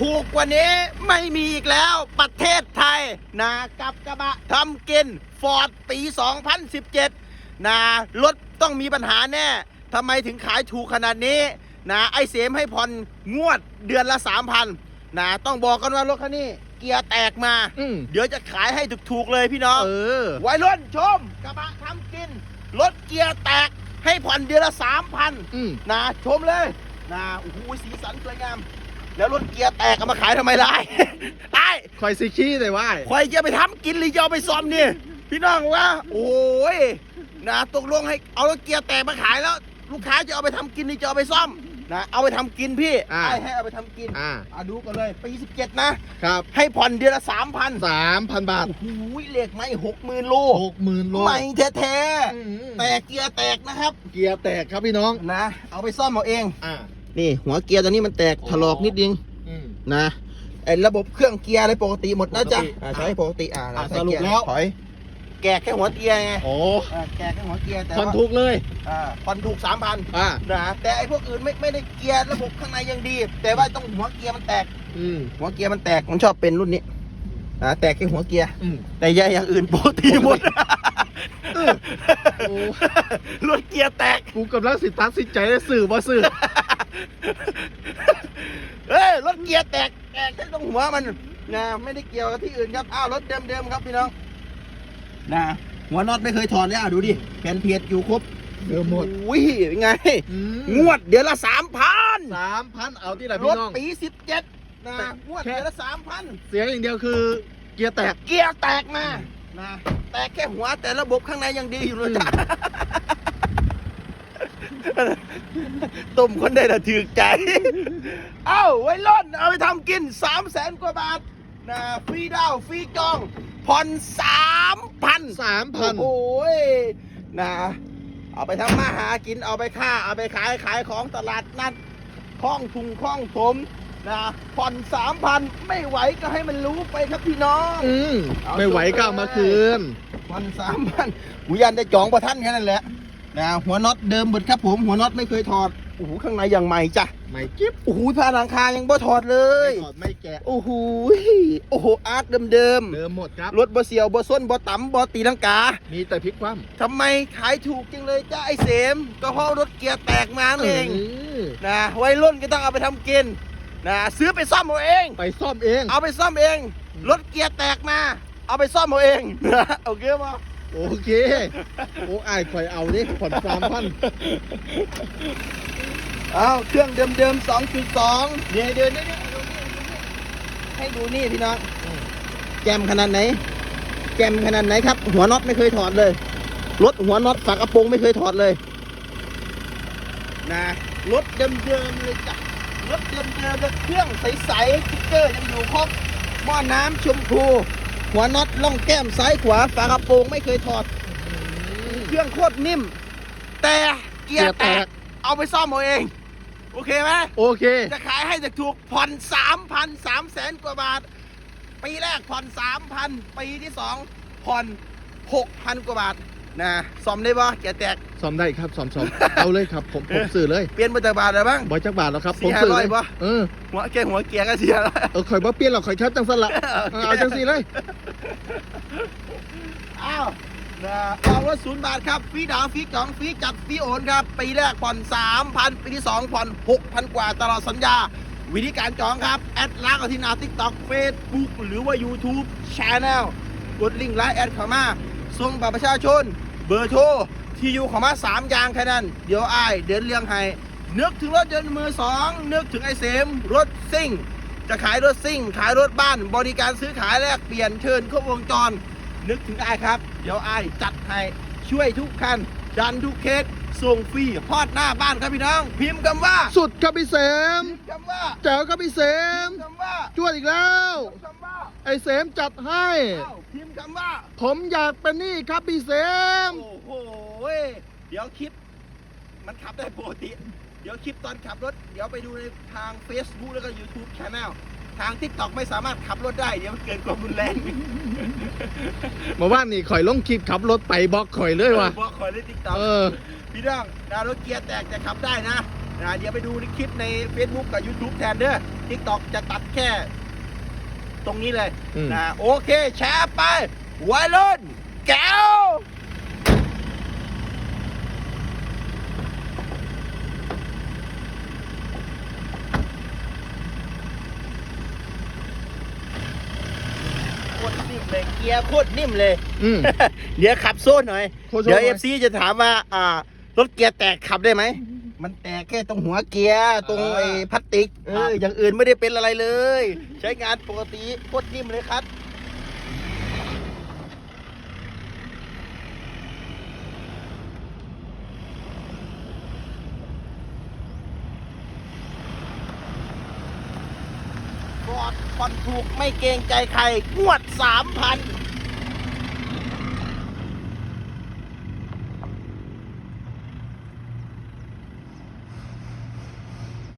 ถูกกว่านี้ไม่มีอีกแล้วประเทศไทยนะกับกระบะทำกินฟอร์ดปี 2017นะรถต้องมีปัญหาแน่ทำไมถึงขายถูกขนาดนี้นะไอเสมให้ผ่อนงวดเดือนละ 3,000นะต้องบอกกันว่ารถคันนี้ เกียร์แตกมาอืมเดี๋ยวจะขายให้ถูกๆเลยพี่น้องเออวัยรุ่นชมกระบะทำกินรถเกียร์แตกให้ผ่อนเดือนละสามพันอืมนะชมเลยนะโอ้โหสีสันสวยงาม แล้วรถเกียร์แตกเอามาขายทำไมล่ะไอ้คอยซิขี้เลยว่าคอยจะไปทำกินหรือจะเอาไปซ่อมนี่พี่น้องว่าโอ้ยนะตกลงให้เอารถเกียร์แตกมาขายแล้ว ลูกค้าจะเอาไปทำกินหรือจะเอาไปซ่อมนะเอาไปทำกินพี่อ่าไอ้ให้เอาไปทำกินอ่าอะดูกันเลยปี17นะครับให้ผ่อนเดือนละสามพันสามพันบาทโอ้โหเหล็กไหมหกหมื่นโลหกหมื่นโลใหม่แท้อืมๆแต่เกียร์แตกนะครับ เกียร์แตกครับพี่น้องนะ เอาไปซ่อมเอาเองอ่า นี่หัวเกียร์ตัวนี้มันแตกอ๋อถลอกนิดนึงอืมนะไอ้ระบบเครื่องเกียร์อะไรปกติหมดนะจ๊ะปกติอ่าใช้ปกติอ่าอะใส่สรุปเกียแล้ว ถอย แกะแค่หัวเกียร์ไงโอ้อ่าแกะแค่หัวเกียร์แต่ผ่อนว่าถูกเลยอ่าผ่อนถูกสามพันอ่านะแต่ไอ้พวกอื่นไม่ไม่ได้เกียร์ระบบข้างในยังดี แต่ว่าต้องหัวเกียร์มันแตก อืมหัวเกียร์มันแตกผมชอบเป็นรุ่นนี้อ่าแตกแค่หัวเกียร์ อืม แต่แย่อย่างอื่นปกติหมดเออโอ้ รถเกียร์แตกกูกำลังสิตัดสินใจได้สื่อบ่สื่อ เฮ้ยรถเกียร์แตกแตกแค่ตรงหัวมันนะไม่ได้เกี่ยวกับที่อื่นครับอ้าวรถเดิมๆครับพี่น้องนะหัวน็อตไม่เคยถอดเลยอะดูดิแผ่นเพียดอยู่ครบเดือหมดอุ้ยเป็นไงอืมงวดเดือนละสามพันสามพันเอาที่ไหนรพี่ถน้อง ปีสิบเจ็ดนะแต่งวดแค่เดือนละสามพันเสียอย่างเดียวคือเกียร์แตก เกียร์แตกมานะแตกแค่หัวแต่ระบบข้างในยังดีอยู่เลยจ้ะ ต้มคนได้ละถือใจ เอ้า ไว้ล่นเอาไปทำกินสามแสนกว่าบาทนะฟรีดาวน์ฟรีจองผ่อนสามพันสามพันโอ้ยนะเอาไปทำมาหากินเอาไปค่า เอาไปขายขายของตลาดนัดคล้องทุงคล้องถมนะผ่อนสามพันไม่ไหวก็ให้มันรู้ไปครับพี่น้องอืมเอาไม่ไหวก็เอามาคืนผ่อนสามพันหูยันได้จองประท่านแค่นั้นแหละ นะหัวน็อตเดิมเบิดครับผมหัวน็อตไม่เคยถอดโอ้โหข้างในอย่างใหม่จ้ะไม่กิ๊บโอ้โหผ้าหลังคายังบ่ถอดเลยไม่ถอดไม่แกะโอ้โหโอ้โหอาร์ตเดิมเดิมหมดครับๆรถบ่เสียวบ่ส้นบ่ต่ำบ่ตีลังกา มีแต่พลิกคว่ำทำไมขายถูกจังเลยจ้าไอเสมก็เพราะรถเกียร์แตกมานั่นเองอนะวัยรุ่นก็ต้องเอาไปทำกินนะซื้อไปซ่อมเอาเอง ไปซ่อมเอง เอาไปซ่อมเอง รถเกียร์แตกมา เอาไปซ่อมเอาเองนะโอเคป่ะ โอเค โอ้อายคอยเอาดิผ่อนสามพันเอาเครื่องเดิมๆ2.2เดี๋ยวเดี๋ยวเดี๋ยวเดี๋ยวดูนี่ให้ดูนี่พี่น้องแจมขนาดไหนแจมขนาดไหนครับ หัวน็อตไม่เคยถอดเลย รถหัวน็อตฝากระโปรงไม่เคยถอดเลย นะ รถเดิมๆเลยจ้ะ รถเดิมๆเลยเครื่องใสๆสติ๊กเกอร์ยังอยู่ครบหม้อน้ำชมพู หัวน็อตล่องแก้มซ้ายขวาฝากระโปรงไม่เคยถอด เครื่องโคตรนิ่ม แต่เกียร์แตก เอาไปซ่อมเอาเอง โอเคไหมโอเค จะขายให้จากถูกผ่อนสามพันสามแสนกว่าบาท ปีแรกผ่อนสามพันปีที่สองผ่อนหกพันกว่าบาท นะซ่อมได้ปะแกแตก ซ่อมได้ครับซ่อมซ่อมเอาเลยครับผมผมซื้อเลยเปลี่ยนมาจากบาทอะไรบ้างบอยจักบาทแล้วครับสี่ผมซื้อห้าร้เลอยยปะ เออหัวแกหัวเกียร์ก็เสียแล้ว เออคอยบ่เปลี่ยนหรอกคอยชับจังสละเออเอาจังสี่เลย อ้าวนะเอาว่าศูนย์บาทครับ ฟรีดาวน์ฟรีจองฟรีจัดฟรีโอนครับ ปีแรกผ่อนสามพันปีที่สองผ่อนหกพันกว่าตลอดสัญญา วิธีการจองครับ แอดไลน์เอาที่หนาทิกตอกเฟซบุ๊กหรือว่า YouTube Channel กดลิงก์ไลน์แอดเข้ามา ส่งบัตรประชาชน เบอร์โทรที่อยู่เข้ามา3อย่างแค่นั้น เดี๋ยวอ้ายเดินเรื่องให้นึกถึงรถยนต์มือสองนึกถึงไอเสมรถซิ่ง จะขายรถซิ่ง ขายรถบ้าน บริการซื้อขายแลกเปลี่ยนเชิญครบวงจร นึกถึงอ้ายครับ เดี๋ยวอ้ายจัดให้ช่วยทุกคันดันทุกเคสส่งฟรีฮอดหน้าบ้านครับพี่น้อง พิมพ์คำว่าสุดครับพี่เสมพิมพ์คำว่าแจ๋วครับพี่เสมพิมพ์คำว่าจวดอีกแล้ว พิมพ์คำว่าไอเสมจัดให้อ้าวพิมพ์ คำว่า ผมอยากเป็นหนี่ครับพี่เสม โอ้โหเว้ยเดี๋ยวคลิป มันขับได้ปกติ เดี๋ยวคลิปตอนขับรถ เดี๋ยวไปดูในทาง Facebook แล้วก็ YouTube Channel ทาง TikTok ไม่สามารถขับรถได้ เดี๋ยวมันเกินความรุนแรง เมื่อวานนี่ข่อยลงคลิปขับรถไปบล็อกข่อยเลยว่ะ บอกคอยเล่น TikTok เออ พี่น้องดาวรถเกียร์แตกจะขับได้นะนะ เดี๋ยวไปดูในคลิปใน Facebook กับ YouTube แทนเด้อ TikTok จะตัดแค่ ตรงนี้เลยอืม นะโอเค แชร์ไปวัยรุ่นแก้ว โคตรนิ่มเลยเกียร์โคตรนิ่มเลย อืม เดี๋ยวขับโซ่หน่อยโซ่ๆเดี๋ยวหน่เออย ฟซีจะถามว่า อ่า รถเกียร์แตกขับได้ไหม มันแตกแค่ตรงหัวเกียร์ตรงไอ้พลาสติกเอออย่างอื่นไม่ได้เป็นอะไรเลย ใช้งานปกติโคตรนิ่มเลยครับกอดผ่อนถูกไม่เกรงใจใครงวดสามพัน